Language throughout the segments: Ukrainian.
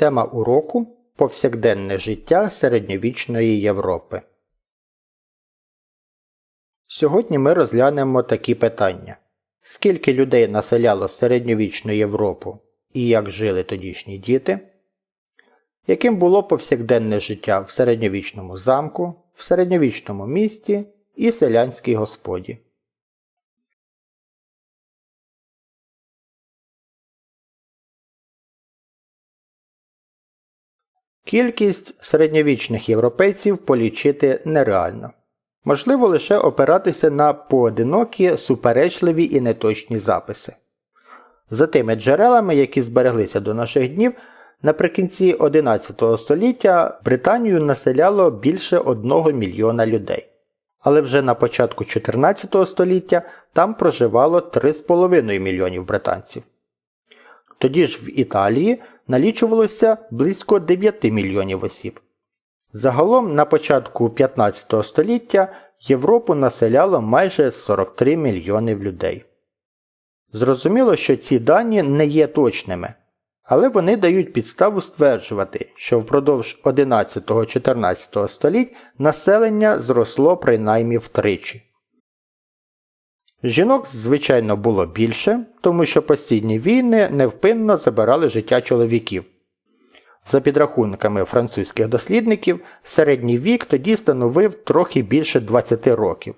Тема уроку повсякденне життя середньовічної Європи. Сьогодні ми розглянемо такі питання: скільки людей населяло середньовічну Європу і як жили тодішні діти, яким було повсякденне життя в середньовічному замку, в середньовічному місті і селянській господі. Кількість середньовічних європейців полічити нереально. Можливо лише опиратися на поодинокі суперечливі і неточні записи. За тими джерелами, які збереглися до наших днів, наприкінці 11 століття Британію населяло більше 1 мільйона людей. Але вже на початку 14 століття там проживало 3,5 мільйонів британців. Тоді ж в Італії налічувалося близько 9 мільйонів осіб. Загалом на початку 15 століття Європу населяло майже 43 мільйони людей. Зрозуміло, що ці дані не є точними, але вони дають підставу стверджувати, що впродовж 11-14 століть населення зросло принаймні втричі. Жінок, звичайно, було більше, тому що постійні війни невпинно забирали життя чоловіків. За підрахунками французьких дослідників, середній вік тоді становив трохи більше 20 років.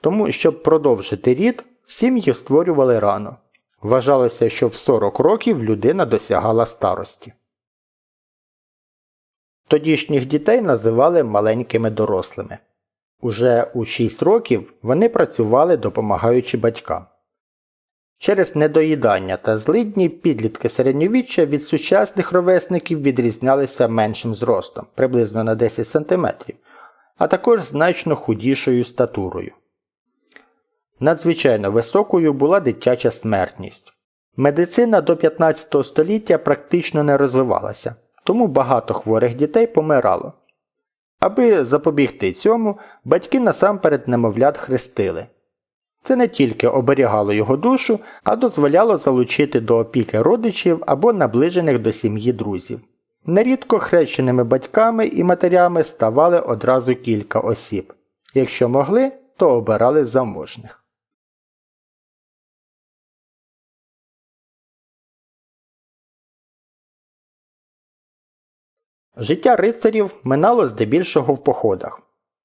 Тому, щоб продовжити рід, сім'ї створювали рано. Вважалося, що в 40 років людина досягала старості. Тодішніх дітей називали маленькими дорослими. Уже у 6 років вони працювали допомагаючи батькам. Через недоїдання та злидні підлітки середньовіччя від сучасних ровесників відрізнялися меншим зростом приблизно на 10 см, а також значно худішою статурою. Надзвичайно високою була дитяча смертність. Медицина до 15 століття практично не розвивалася, тому багато хворих дітей помирало. Аби запобігти цьому, батьки насамперед немовлят хрестили. Це не тільки оберігало його душу, а дозволяло залучити до опіки родичів або наближених до сім'ї друзів. Нерідко хрещеними батьками і матерями ставали одразу кілька осіб. Якщо могли, то обирали заможних. Життя рицарів минало здебільшого в походах.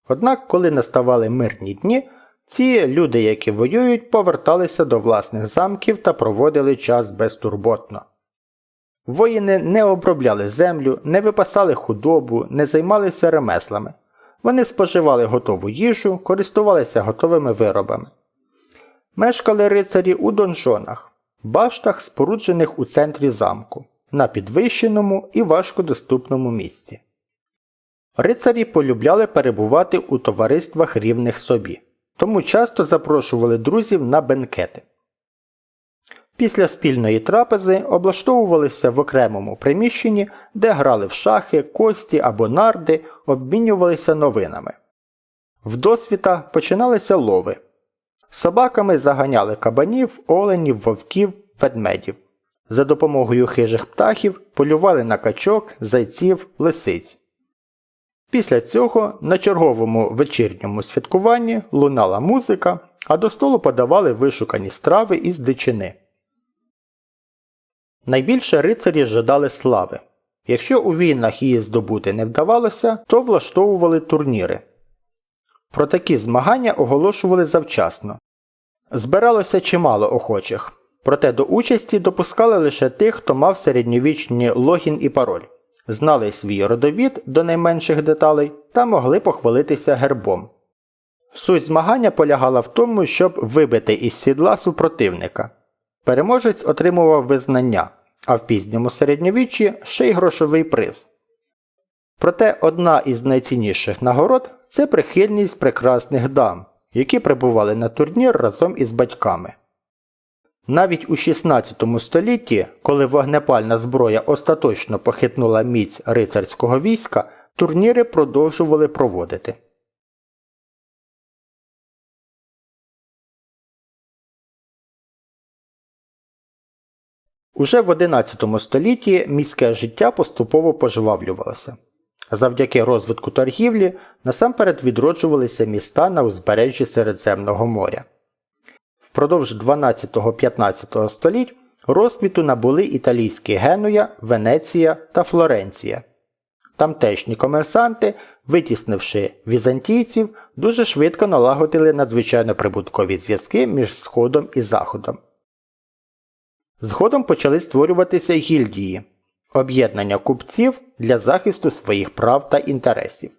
Однак, коли наставали мирні дні, ці люди, які воюють, поверталися до власних замків та проводили час безтурботно. Воїни не обробляли землю, не випасали худобу, не займалися ремеслами. Вони споживали готову їжу, користувалися готовими виробами. Мешкали рицарі у донжонах, баштах, споруджених у центрі замку на підвищеному і важкодоступному місці. Рицарі полюбляли перебувати у товариствах рівних собі, тому часто запрошували друзів на бенкети. Після спільної трапези облаштовувалися в окремому приміщенні, де грали в шахи, кості або нарди, обмінювалися новинами. В досвіта починалися лови. Собаками заганяли кабанів, оленів, вовків, ведмедів. За допомогою хижих птахів полювали на качок, зайців, лисиць. Після цього на черговому вечірньому святкуванні лунала музика, а до столу подавали вишукані страви із дичини. Найбільше рицарі жадали слави. Якщо у війнах її здобути не вдавалося, то влаштовували турніри. Про такі змагання оголошували завчасно. Збиралося чимало охочих. Проте до участі допускали лише тих, хто мав середньовічні логін і пароль, знали свій родовід до найменших деталей та могли похвалитися гербом. Суть змагання полягала в тому, щоб вибити із сідла супротивника. Переможець отримував визнання, а в пізньому середньовіччі ще й грошовий приз. Проте одна із найцінніших нагород це прихильність прекрасних дам, які прибували на турнір разом із батьками. Навіть у 16 столітті, коли вогнепальна зброя остаточно похитнула міць рицарського війська, турніри продовжували проводити. Уже в XI столітті міське життя поступово пожвавлювалося. Завдяки розвитку торгівлі насамперед відроджувалися міста на узбережжі Середземного моря. Впродовж 12-15 століть розквіту набули італійські Генуя, Венеція та Флоренція. Тамтешні комерсанти, витіснивши візантійців, дуже швидко налагодили надзвичайно прибуткові зв'язки між Сходом і Заходом. Згодом почали створюватися гільдії об'єднання купців для захисту своїх прав та інтересів.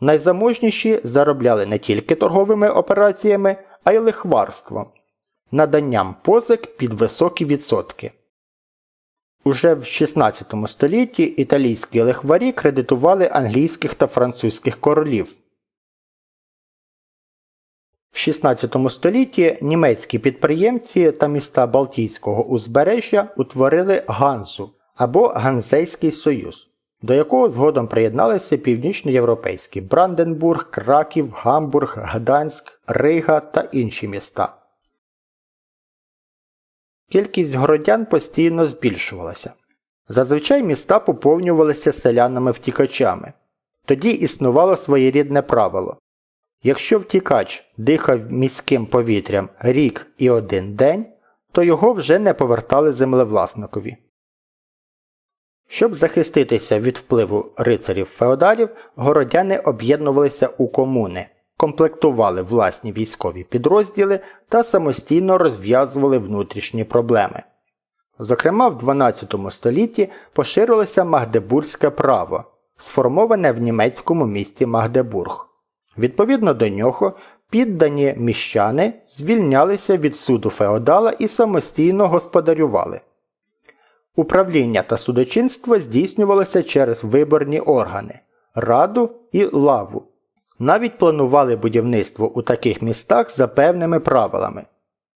Найзаможніші заробляли не тільки торговими операціями, а й лихварством, наданням позик під високі відсотки. Уже в 16 столітті італійські лихварі кредитували англійських та французьких королів. В 16 столітті німецькі підприємці та міста Балтійського узбережжя утворили Ганзу або Ганзейський Союз, до якого згодом приєдналися північноєвропейські Бранденбург, Краків, Гамбург, Гданськ, Рига та інші міста. Кількість городян постійно збільшувалася. Зазвичай міста поповнювалися селянами-втікачами. Тоді існувало своєрідне правило якщо втікач дихав міським повітрям рік і один день, то його вже не повертали землевласникові. Щоб захиститися від впливу рицарів феодалів, городяни об'єднувалися у комуни, комплектували власні військові підрозділи та самостійно розв'язували внутрішні проблеми. Зокрема, в 12 столітті поширилося Магдебурзьке право, сформоване в німецькому місті Магдебург. Відповідно до нього, піддані міщани звільнялися від суду феодала і самостійно господарювали. Управління та судочинство здійснювалося через виборні органи раду і лаву. Навіть планували будівництво у таких містах за певними правилами.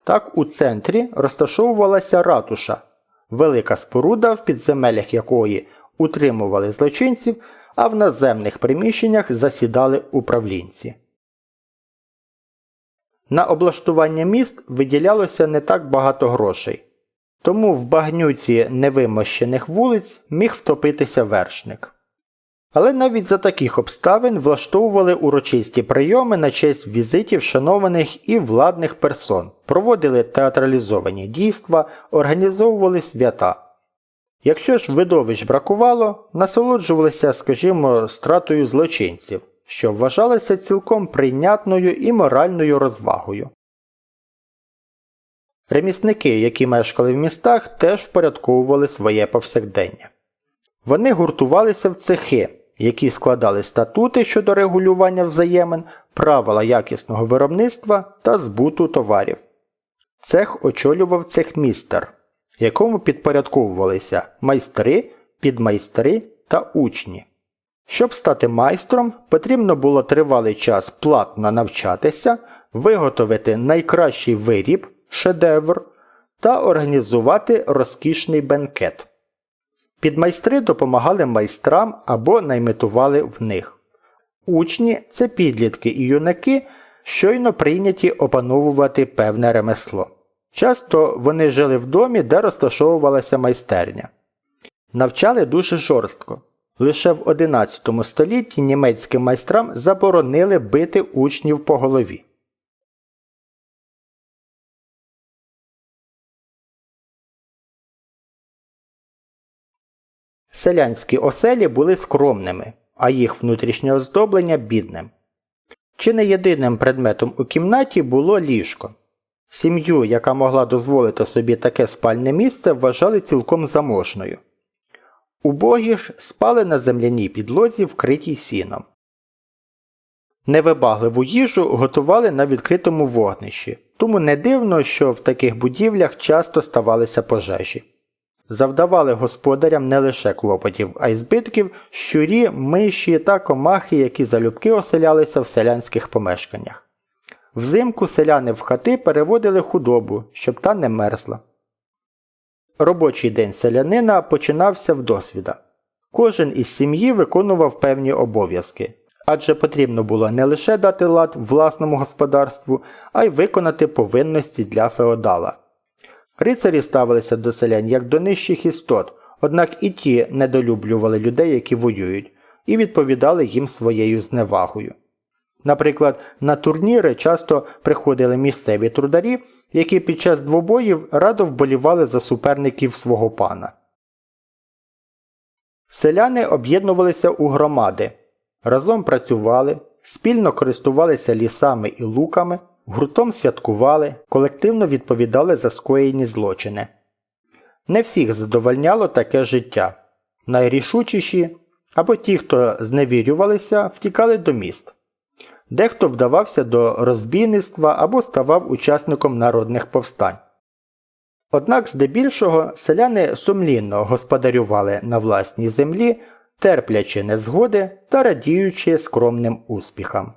Так у центрі розташовувалася ратуша, велика споруда, в підземеллях якої утримували злочинців, а в наземних приміщеннях засідали управлінці. На облаштування міст виділялося не так багато грошей. Тому в багнюці невимощених вулиць міг втопитися вершник. Але навіть за таких обставин влаштовували урочисті прийоми на честь візитів шанованих і владних персон, проводили театралізовані дійства, організовували свята. Якщо ж видовищ бракувало, насолоджувалися, скажімо, стратою злочинців, що вважалося цілком прийнятною і моральною розвагою. Ремісники, які мешкали в містах, теж впорядковували своє повсякдення. Вони гуртувалися в цехи, які складали статути щодо регулювання взаємин, правила якісного виробництва та збуту товарів. Цех очолював цехмістер, якому підпорядковувалися майстри, підмайстри та учні. Щоб стати майстром, потрібно було тривалий час платно навчатися, виготовити найкращий виріб шедевр та організувати розкішний бенкет. Підмайстри допомагали майстрам або наймитували в них. Учні це підлітки і юнаки, щойно прийняті опановувати певне ремесло. Часто вони жили в домі, де розташовувалася майстерня. Навчали дуже жорстко. Лише в 11 столітті німецьким майстрам заборонили бити учнів по голові. Селянські оселі були скромними, а їх внутрішнє оздоблення бідним. Чи не єдиним предметом у кімнаті було ліжко. Сім'ю, яка могла дозволити собі таке спальне місце, вважали цілком заможною. Убогі ж спали на земляній підлозі, вкритій сіном. Невибагливу їжу готували на відкритому вогнищі, тому не дивно, що в таких будівлях часто ставалися пожежі завдавали господарям не лише клопотів, а й збитків щурі, миші та комахи, які залюбки оселялися в селянських помешканнях. Взимку селяни в хати переводили худобу, щоб та не мерзла. Робочий день селянина починався в досвіда. Кожен із сім'ї виконував певні обов'язки, адже потрібно було не лише дати лад власному господарству, а й виконати повинності для феодала. Рицарі ставилися до селян як до нижчих істот, однак і ті недолюблювали людей, які воюють, і відповідали їм своєю зневагою. Наприклад, на турніри часто приходили місцеві трударі, які під час двобоїв радо вболівали за суперників свого пана. Селяни об'єднувалися у громади, разом працювали, спільно користувалися лісами і луками, гуртом святкували, колективно відповідали за скоєні злочини. Не всіх задовольняло таке життя. Найрішучіші або ті, хто зневірювалися, втікали до міст. Дехто вдавався до розбійництва або ставав учасником народних повстань. Однак здебільшого селяни сумлінно господарювали на власній землі, терплячи незгоди та радіючи скромним успіхам.